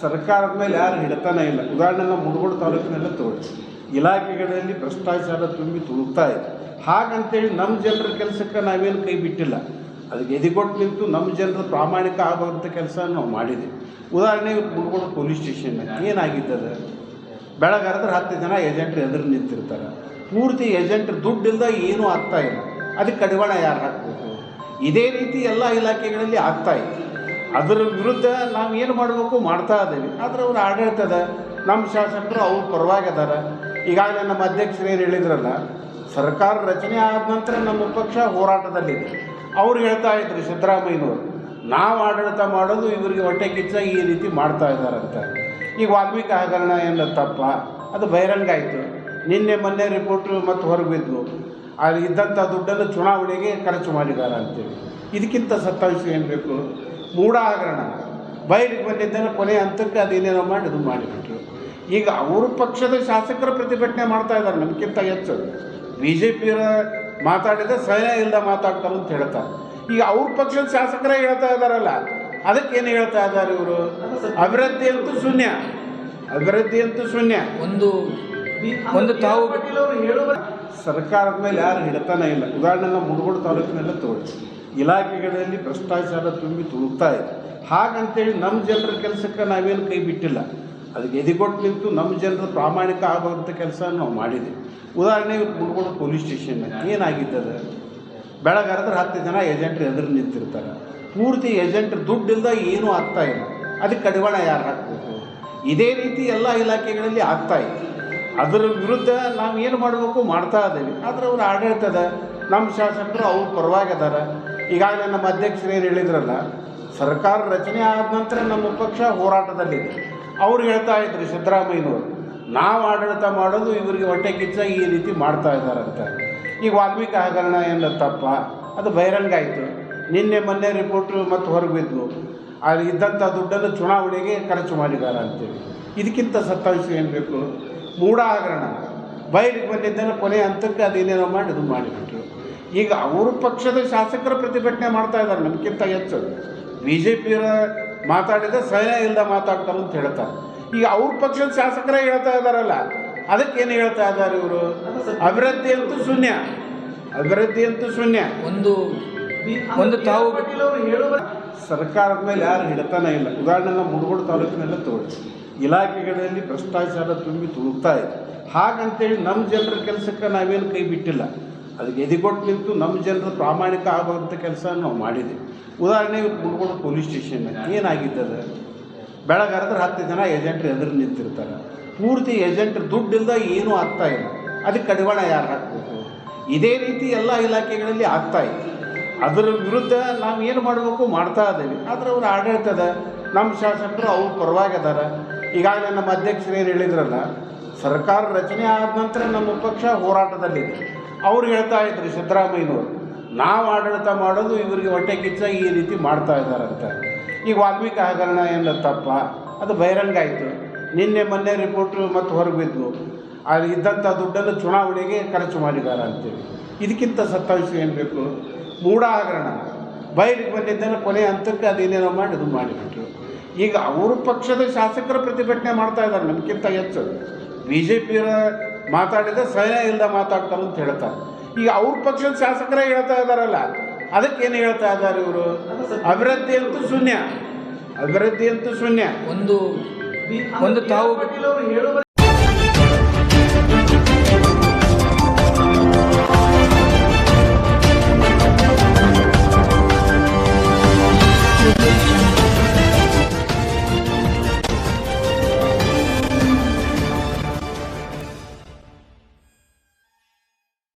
ಸರ್ಕಾರದ ಮೇಲೆ ಯಾರು ಹಿಡಿತಾನೆ ಇಲ್ಲ. ಉದಾಹರಣೆ ನಾವು ಮುಡಗೋಡು ತಾಲೂಕಿನೆಲ್ಲ ತಗೊಳ್ಳಿ ಇಲಾಖೆಗಳಲ್ಲಿ ಭ್ರಷ್ಟಾಚಾರ ತುಂಬಿ ತುಳುಕ್ತಾ ಇದೆ. ಹಾಗಂತೇಳಿ ನಮ್ಮ ಜನರ ಕೆಲಸಕ್ಕೆ ನಾವೇನು ಕೈ ಬಿಟ್ಟಿಲ್ಲ. ಅದಕ್ಕೆ ಎದಿಗೊಟ್ಟು ನಿಂತು ನಮ್ಮ ಜನರ ಪ್ರಾಮಾಣಿಕ ಆಗುವಂಥ ಕೆಲಸ ನಾವು ಮಾಡಿದ್ದೀವಿ ಉದಾಹರಣೆಗೆ ಮುಡಗೋಡು ಪೊಲೀಸ್ ಸ್ಟೇಷನ್ ಏನಾಗಿದ್ದದ? ಬೆಳಗಾದ್ರೆ ಹತ್ತು ಜನ ಏಜೆಂಟ್ರು ಎದುರು ನಿಂತಿರ್ತಾರೆ. ಪೂರ್ತಿ ಏಜೆಂಟ್ ದುಡ್ಡಿಲ್ದ ಏನೂ ಆಗ್ತಾ ಇಲ್ಲ. ಅದಕ್ಕೆ ಕಡಿವಾಣ ಯಾರು ಹಾಕಬೇಕು? ಇದೇ ರೀತಿ ಎಲ್ಲ ಇಲಾಖೆಗಳಲ್ಲಿ ಆಗ್ತಾ ಇದೆ. ಅದರ ವಿರುದ್ಧ ನಾವು ಏನು ಮಾಡಬೇಕು ಮಾಡ್ತಾ ಇದ್ದೀವಿ. ಆದರೆ ಅವ್ರ ಆಡಳಿತದ ನಮ್ಮ ಶಾಸಕರು ಅವ್ರ ಪರವಾಗಿ ಅದಾರ ಈಗಾಗಲೇ ನಮ್ಮ ಅಧ್ಯಕ್ಷರು ಏನು ಹೇಳಿದ್ರಲ್ಲ, ಸರ್ಕಾರ ರಚನೆ ಆದ ನಂತರ ನಮ್ಮ ಪಕ್ಷ ಹೋರಾಟದಲ್ಲಿದೆ. ಅವ್ರು ಹೇಳ್ತಾ ಇದ್ರು ಸಿದ್ದರಾಮಯ್ಯನವರು, ನಾವು ಆಡಳಿತ ಮಾಡೋದು ಇವರಿಗೆ ಹೊಟ್ಟೆ ಕಿಚ್ಚ ಈ ರೀತಿ ಮಾಡ್ತಾ ಇದ್ದಾರಂತ ಈಗ ವಾಲ್ಮೀಕಿ ಹಗರಣ ಏನು ತಪ್ಪ, ಅದು ಬಹಿರಂಗ ಆಯಿತು. ನಿನ್ನೆ ಮೊನ್ನೆ ರಿಪೋರ್ಟ್ ಮತ್ತು ಹೊರಗೆ ಬಿದ್ದು ಅಲ್ಲಿ ಇದ್ದಂಥ ದುಡ್ಡನ್ನು ಚುನಾವಣೆಗೆ ಖರ್ಚು ಮಾಡಿದ್ದಾರೆ ಅಂತೇಳಿ. ಇದಕ್ಕಿಂತ ಸತ್ತಾಂಶ ಏನು ಬೇಕು? ಮೂಢ ಹಗರಣ ಬಯಲಿಗೆ ಬಂದಿದ್ದನ್ನು ಕೊನೆ ಹಂತಕ್ಕೆ ಅದೇನೇನೋ ಮಾಡಿ ಇದು ಮಾಡಿಬಿಟ್ರು. ಈಗ ಅವ್ರ ಪಕ್ಷದ ಶಾಸಕರ ಪ್ರತಿಭಟನೆ ಮಾಡ್ತಾ ಇದ್ದಾರೆ ನಮಗಿಂತ ಹೆಚ್ಚು. ಬಿ ಜೆ ಪಿಯರ ಮಾತಾಡಿದ್ರೆ ಸಹಾಯ ಇಲ್ಲದ ಮಾತಾಡ್ತಾರೆ ಅಂತ ಹೇಳ್ತಾರೆ. ಈಗ ಅವ್ರ ಪಕ್ಷದ ಶಾಸಕರೇ ಹೇಳ್ತಾ ಇದ್ದಾರಲ್ಲ ಅದಕ್ಕೇನು ಹೇಳ್ತಾ ಇದ್ದಾರೆ ಇವರು? ಅಭಿವೃದ್ಧಿ ಅಂತೂ ಶೂನ್ಯ. ಅಭಿವೃದ್ಧಿ ಅಂತೂ ಶೂನ್ಯ. ಒಂದು ಒಂದು ತಾವು ಸರ್ಕಾರದ ಮೇಲೆ ಯಾರು ಹಿಡಿತಾನೆ ಇಲ್ಲ. ಉದಾಹರಣೆ ನಾವು ಮುಡಗೋಡು ತಾಲೂಕಿನಲ್ಲೇ ತಗೊಳ್ಳಿ ಇಲಾಖೆಗಳಲ್ಲಿ ಭ್ರಷ್ಟಾಚಾರ ತುಂಬಿ ತುಳುಕ್ತಾ ಇದೆ. ಹಾಗಂತೇಳಿ ನಮ್ಮ ಜನರ ಕೆಲಸಕ್ಕೆ ನಾವೇನು ಕೈ ಬಿಟ್ಟಿಲ್ಲ. ಅದಕ್ಕೆ ಎದಿಗೊಟ್ಟು ನಿಂತು ನಮ್ಮ ಜನರು ಪ್ರಾಮಾಣಿಕ ಆಗುವಂಥ ಕೆಲಸ ನಾವು ಮಾಡಿದ್ದೀವಿ. ಉದಾಹರಣೆ ಮುಡಗೋಡು ಪೊಲೀಸ್ ಸ್ಟೇಷನ್ ಏನಾಗಿದ್ದದ? ಬೆಳಗಾರದ್ರೆ ಹತ್ತು ಜನ ಏಜೆಂಟ್ರು ಎದುರು ನಿಂತಿರ್ತಾರೆ. ಪೂರ್ತಿ ಏಜೆಂಟ್ ದುಡ್ಡಿಲ್ದ ಏನೂ ಆಗ್ತಾ ಇಲ್ಲ. ಅದಕ್ಕೆ ಕಡಿವಾಣ ಯಾರು ಹಾಕಬೇಕು? ಇದೇ ರೀತಿ ಎಲ್ಲ ಇಲಾಖೆಗಳಲ್ಲಿ ಆಗ್ತಾ ಇದೆ. ಅದರ ವಿರುದ್ಧ ನಾವು ಏನು ಮಾಡಬೇಕು ಮಾಡ್ತಾ ಇದ್ದೀವಿ. ಆದರೆ ಅವ್ರು ಆಡಳಿತದ ನಮ್ಮ ಶಾಸಕರು ಅವ್ರ ಪರವಾಗಿ ಈಗಾಗಲೇ ನಮ್ಮ ಅಧ್ಯಕ್ಷರು ಏನು ಹೇಳಿದ್ರಲ್ಲ, ಸರ್ಕಾರ ರಚನೆ ಆದ ನಂತರ ನಮ್ಮ ಪಕ್ಷ ಹೋರಾಟದಲ್ಲಿದೆ. ಅವ್ರು ಹೇಳ್ತಾ ಇದ್ರು ಸಿದ್ದರಾಮಯ್ಯನವರು, ನಾವು ಆಡಳಿತ ಮಾಡೋದು ಇವರಿಗೆ ಹೊಟ್ಟೆ ಕಿಚ್ಚ, ಈ ರೀತಿ ಮಾಡ್ತಾ ಇದ್ದಾರಂತ. ಈಗ ವಾಲ್ಮೀಕಿ ಹಗರಣ ಏನು ತಪ್ಪ, ಅದು ಬಹಿರಂಗ ಆಯಿತು. ನಿನ್ನೆ ಮೊನ್ನೆ ರಿಪೋರ್ಟ್ ಮತ್ತು ಹೊರಗೆ ಬಿದ್ದು ಅಲ್ಲಿ ಇದ್ದಂಥ ದುಡ್ಡನ್ನು ಚುನಾವಣೆಗೆ ಖರ್ಚು ಮಾಡಿದ್ದಾರೆ ಅಂತೇಳಿ. ಇದಕ್ಕಿಂತ ಸತ್ತಾಂಶ ಏನು ಬೇಕು? ಮೂಢ ಹಗರಣ. ಬಯಲಿಗೆ ಬಂದಿದ್ದನ್ನು ಕೊನೆ ಹಂತಕ್ಕೆ ಅದೇನೇನೋ ಮಾಡಿ, ಇದು ಮಾಡಿಬಿಟ್ರು. ಈಗ ಅವ್ರ ಪಕ್ಷದ ಶಾಸಕರ ಪ್ರತಿಭಟನೆ ಮಾಡ್ತಾ ಇದ್ದಾರೆ ನಮಗಿಂತ ಹೆಚ್ಚು. ಬಿ ಜೆ ಪಿಯರ ಮಾತಾಡಿದ ಸಹಾಯ ಇಲ್ಲದ ಮಾತಾಡ್ತಾರೆ ಅಂತ ಹೇಳ್ತಾರೆ. ಈಗ ಅವ್ರ ಪಕ್ಷದ ಶಾಸಕರೇ ಹೇಳ್ತಾ ಇದ್ದಾರಲ್ಲ ಅದಕ್ಕೇನು ಹೇಳ್ತಾ ಇದ್ದಾರೆ ಇವರು? ಅಭಿವೃದ್ಧಿ ಅಂತೂ ಶೂನ್ಯ. ಅಭಿವೃದ್ಧಿ ಅಂತೂ ಶೂನ್ಯ. ಒಂದು ಒಂದು ತಾವು ಸರ್ಕಾರದ ಮೇಲೆ ಯಾರು ಹಿಡಿತಾನೆ ಇಲ್ಲ. ಉದಾಹರಣೆ ನಾವು ತಾಲೂಕಿನೆಲ್ಲ ತಾಲೂಕಿನಲ್ಲೇ ತಗೊಳ್ಳಿ ಇಲಾಖೆಗಳಲ್ಲಿ ಭ್ರಷ್ಟಾಚಾರ ತುಂಬಿ ತುಳುಕ್ತಾ ಇದೆ. ಹಾಗಂತೇಳಿ ನಮ್ಮ ಜನರ ಕೆಲಸಕ್ಕೆ ನಾವೇನು ಕೈ ಬಿಟ್ಟಿಲ್ಲ. ಅದಕ್ಕೆ ಎದಿಗೊಟ್ಟು ನಿಂತು ನಮ್ಮ ಜನರು ಪ್ರಾಮಾಣಿಕ ಆಗುವಂಥ ಕೆಲಸ ನಾವು ಮಾಡಿದ್ದೀವಿ ಉದಾಹರಣೆ ಮುಡಗೋಡು ಪೊಲೀಸ್ ಸ್ಟೇಷನ್ ಏನಾಗಿದ್ದದ? ಬೆಳಗಾರದ್ರೆ ಹತ್ತು ಜನ ಏಜೆಂಟ್ರು ಎದುರು ನಿಂತಿರ್ತಾರೆ. ಪೂರ್ತಿ ಏಜೆಂಟ್ ದುಡ್ಡಿಲ್ದ ಏನೂ ಆಗ್ತಾ ಇಲ್ಲ. ಅದಕ್ಕೆ ಕಡಿವಾಣ ಯಾರು ಹಾಕಬೇಕು? ಇದೇ ರೀತಿ ಎಲ್ಲ ಇಲಾಖೆಗಳಲ್ಲಿ ಆಗ್ತಾ ಇದೆ. ಅದರ ವಿರುದ್ಧ ನಾವು ಏನು ಮಾಡಬೇಕು? ಮಾಡ್ತಾ ಇದ್ದೀವಿ. ಆದರೆ ಅವ್ರ ಆಡಳಿತದ ನಮ್ಮ ಶಾಸಕರು ಅವ್ರ ಪರವಾಗಿ ಅದಾರ ಈಗಾಗಲೇ ನಮ್ಮ ಅಧ್ಯಕ್ಷರು ಏನು ಹೇಳಿದ್ರಲ್ಲ, ಸರ್ಕಾರ ರಚನೆ ಆದ ನಂತರ ನಮ್ಮ ಪಕ್ಷ ಹೋರಾಟದಲ್ಲಿದೆ. ಅವ್ರು ಹೇಳ್ತಾ ಇದ್ರು ಸಿದ್ದರಾಮಯ್ಯನವರು, ನಾವು ಆಡಳಿತ ಮಾಡೋದು ಇವರಿಗೆ ಹೊಟ್ಟೆ ಕಿಚ್ಚ, ಈ ರೀತಿ ಮಾಡ್ತಾ ಇದ್ದಾರಂತ. ಈಗ ವಾಲ್ಮೀಕಿ ಹಗರಣ ಏನು ತಪ್ಪ? ಅದು ಬಹಿರಂಗ ಆಯಿತು. ನಿನ್ನೆ ಮೊನ್ನೆ ರಿಪೋರ್ಟ್ ಮತ್ತು ಹೊರಗೆ ಬಿದ್ದು ಅಲ್ಲಿ ಇದ್ದಂಥ ದುಡ್ಡನ್ನು ಚುನಾವಣೆಗೆ ಖರ್ಚು ಮಾಡಿದ್ದಾರೆ ಅಂತೇಳಿ ಇದಕ್ಕಿಂತ ಸತ್ತಾಂಶ ಏನು ಬೇಕು? ಮೂಢ ಹಗರಣ. ಬಯಲಿಗೆ ಬಂದಿದ್ದನ್ನು ಕೊನೆ ಹಂತಕ್ಕೆ ಅದೇನೇನೋ ಮಾಡಿ ಇದು ಮಾಡಿಬಿಟ್ರು. ಈಗ ಅವ್ರ ಪಕ್ಷದ ಶಾಸಕರ ಪ್ರತಿಭಟನೆ ಮಾಡ್ತಾ ಇದ್ದಾರೆ ನಮಗಿಂತ ಹೆಚ್ಚು. ಬಿ ಜೆ ಪಿಯರ ಮಾತಾಡಿದ ಸಹನೆ ಇಲ್ಲದ ಮಾತಾಡ್ತಾರೆ ಅಂತ ಹೇಳ್ತಾರೆ. ಈಗ ಅವ್ರ ಪಕ್ಷದ ಶಾಸಕರೇ ಹೇಳ್ತಾ ಇದ್ದಾರಲ್ಲ ಅದಕ್ಕೇನು ಹೇಳ್ತಾ ಇದ್ದಾರೆ ಇವರು? ಅಭಿವೃದ್ಧಿ ಅಂತೂ ಶೂನ್ಯ. ಅಭಿವೃದ್ಧಿ ಅಂತೂ ಶೂನ್ಯ. ಒಂದು ಒಂದು ತಾವು